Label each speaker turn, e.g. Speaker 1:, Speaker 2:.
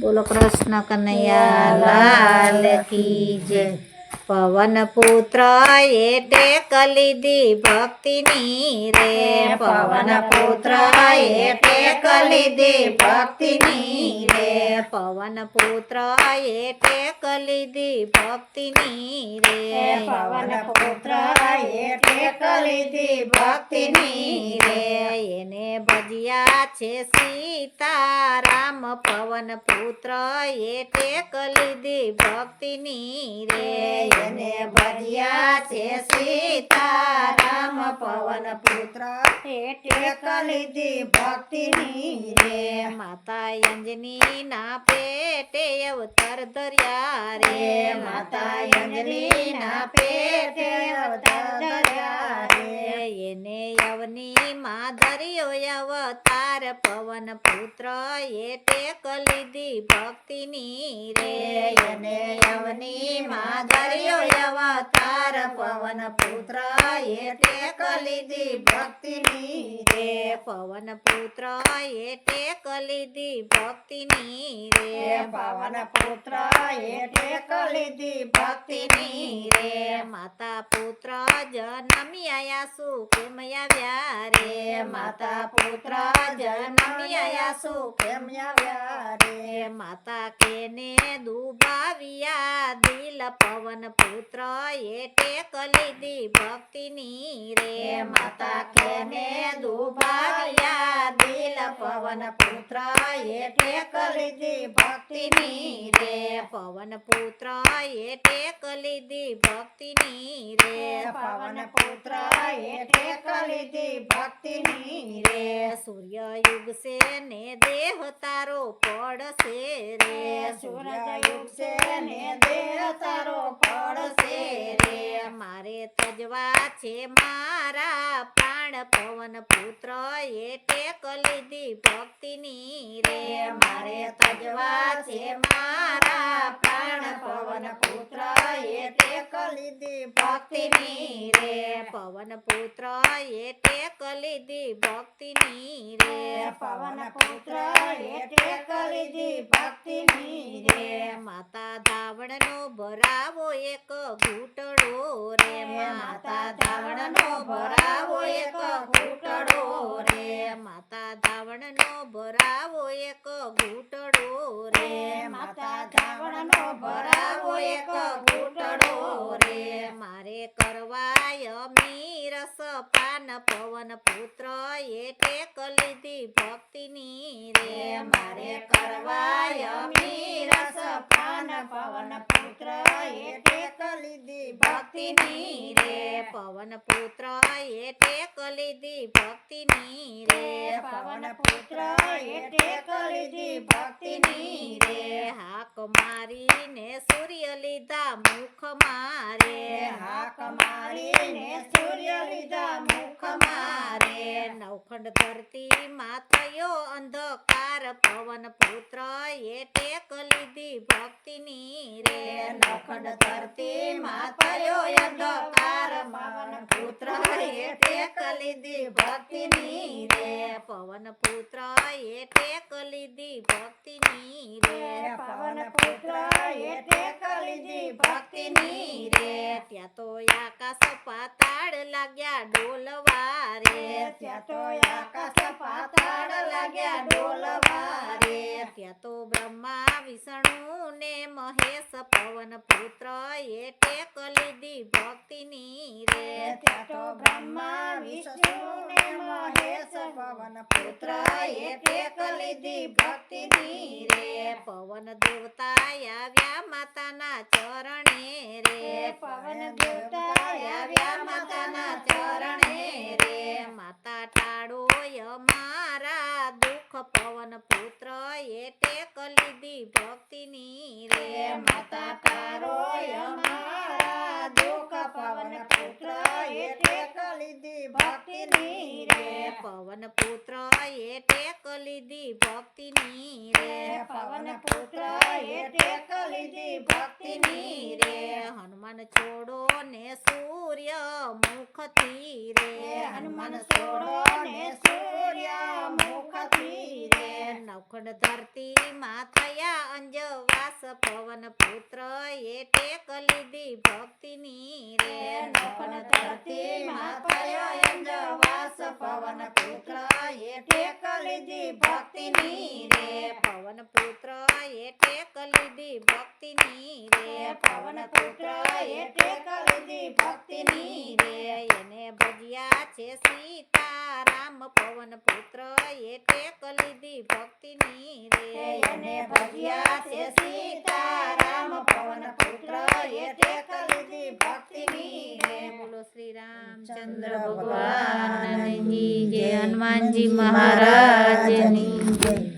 Speaker 1: બોલો કૃષ્ણ કનૈયા લાલ કી જય. પવન પુત્ર એ ટેક ભક્તિની રે. પવન પુત્ર એ ટેક લીધી ભક્તિની રે. પવન પુત્ર એ ટેક ભક્તિની રે.
Speaker 2: પવન પુત્ર એ ટેક લીધી
Speaker 1: ભક્તિની રે. એને ભજ્યા છે સીતારામ પવન પુત્ર એ ટેક લીધી ભક્તિની રે.
Speaker 2: એને ભજ્યા છે સીતારામ પવન પુત્ર એ ટેક લીધી ભક્તિની રે.
Speaker 1: માતા અંજની ના પેટે અવતાર ધર્યા રે.
Speaker 2: માતા અંજની ના પેટે અવતાર ધર્યા રે.
Speaker 1: એને યવની માં ધર્યો અવતાર પવન પુત્ર એ ટેક લીધી ભક્તિની રે.
Speaker 2: એને અવની માં ધર્યો અવતાર પવન પુત્ર એ ટેક લીધી ભક્તિની. રે
Speaker 1: પવન પુત્ર એ ટેક ભક્તિની. રે
Speaker 2: પવન પુત્ર એ ટેક લીધી ભક્તિની રે.
Speaker 1: માતા પુત્ર જન્મ્યા સુખેમ આવ્યા રે.
Speaker 2: માતા પુત્ર જન્મ્યા સુખેમ આવ્યા રે.
Speaker 1: માતા કેને દુભાવ્યા? દિલ પવન પુત્ર એ ટેક લીધી ભક્તિની રે.
Speaker 2: માતા કેને દુભાવ્યા? દિલ પવન પુત્ર એ ટેક લીધી ભક્તિની રે.
Speaker 1: પવન પુત્ર એ ટેક લીધી ભક્તિની રે.
Speaker 2: પવન પુત્ર એ ટેક લીધી ભક્તિની રે.
Speaker 1: સૂર્ય યુગ છે ને દેહ તારો પડશે રે.
Speaker 2: સૂર્ય યુગ છે ને દેહ તારો પડશે રે.
Speaker 1: મારે તજવા છે મારા પ્રાણ પવન પુત્ર એ ટેક લીધી ભક્તિની રે.
Speaker 2: મારે તજવા છે મારા પ્રાણ. પવન પુત્ર એ ટેક લીધી ભક્તિની રે.
Speaker 1: પવન પુત્ર એ ટેક લીધી ભક્તિની રે.
Speaker 2: પવન પુત્ર એ ટેક લીધી ભક્તિની રે.
Speaker 1: માતા ધાવણનો ભરાવો એક ઘૂંટડો રે.
Speaker 2: રે માતા ધાવણનો ભરાવો એક ઘૂંટડો રે.
Speaker 1: માતા ધાવણનો ભરાવો એક ઘૂંટડો રે.
Speaker 2: માતા ધાવણ નો ભરાવો એક ઘૂંટડો રે.
Speaker 1: મારે કરવાય મીરસ પાન પવન પુત્ર એ ટેક લીધી ભક્તિની રે.
Speaker 2: મારે કરવાય મીરસ પાન પવન એ ટેક લીધી ભક્તિની રે.
Speaker 1: પવન પુત્ર એ ટેક લીધી ભક્તિની રે.
Speaker 2: પવન પુત્ર એ ટેક લીધી ભક્તિની રે.
Speaker 1: હાક મારીને સૂર્ય લીધા મુખ મારે.
Speaker 2: રે હાક મારીને સૂર્ય લીધા મુખ મારે.
Speaker 1: નવખંડ ધરતી માં થયો અંધકાર. પવન પુત્ર એ ટેક લીધી ભક્તિની રે.
Speaker 2: નખંડ ધરતી માં થયો અંધકાર. પવન પુત્ર એ ટેક લીધી ભક્તિની રે.
Speaker 1: પવન પુત્ર એ ટેક લીધી ભક્તિની રે.
Speaker 2: પવન પુત્ર એ ટેક લીધી ભક્તિની રે
Speaker 1: ત્યાં તો આકાશ પાતાળ લાગ્યા ડોલવા રે
Speaker 2: ત્યાં તો આકાશ પાતાળ લાગ્યા ડોલવા રે
Speaker 1: ત્યાં તો બ્રહ્મા વિષ્ણુ ને મહેશ પવન પુત્ર એ ટેક લીધી ભક્તિની રે
Speaker 2: ત્યાં તો બ્રહ્મા વિષ્ણુ પવન પુત્ર એ ટેક લીધી ભક્તિની રે.
Speaker 1: પવન દેવતા આવ્યા માતાના ચરણે રે.
Speaker 2: પવન દેવતા આવ્યા માતાના ચરણે રે.
Speaker 1: માતા ટાળો મારા દુઃખ પવન પુત્ર એ ટેક લીધી ભક્તિની રે.
Speaker 2: રે માતા તારો મારા દુઃખ પવન પુત્ર એ ટેક લીધી ભક્તિની રે.
Speaker 1: પવન પુત્ર એ ટેક લીધી ભક્તિની રે.
Speaker 2: પવન પુત્ર એ ટેક લીધી ભક્તિની રે.
Speaker 1: હનુમાન છોડો ને સૂર્ય મુખથી રે.
Speaker 2: હનુમાન છોડો ને સૂર્ય મુખથી રે.
Speaker 1: નવખંડ ધરતીમાં થયા અંજવાસ પવન પુત્ર એ ટેક લીધી ભક્તિની રે
Speaker 2: નપન ધરતી ધરતીમાં થયો અંજવાસ પવન પુત્ર એ ટેક લીધી ભક્તિની રે.
Speaker 1: પવન પુત્ર એ ટેક લીધી ભક્તિની રે.
Speaker 2: પવન પુત્ર એ ટેક લીધી ભક્તિની રે.
Speaker 1: એને છે સીતારામ પવન પુત્ર એ ટેક લીધી ભક્તિની રે.
Speaker 2: એને ભજ્યા છે સીતારામ પવન પુત્ર એ ટેક લીધી ભક્તિની રે.
Speaker 1: બોલો શ્રી રામચંદ્ર ભગવાનની જય. હનુમાનજી મહારાજની જય.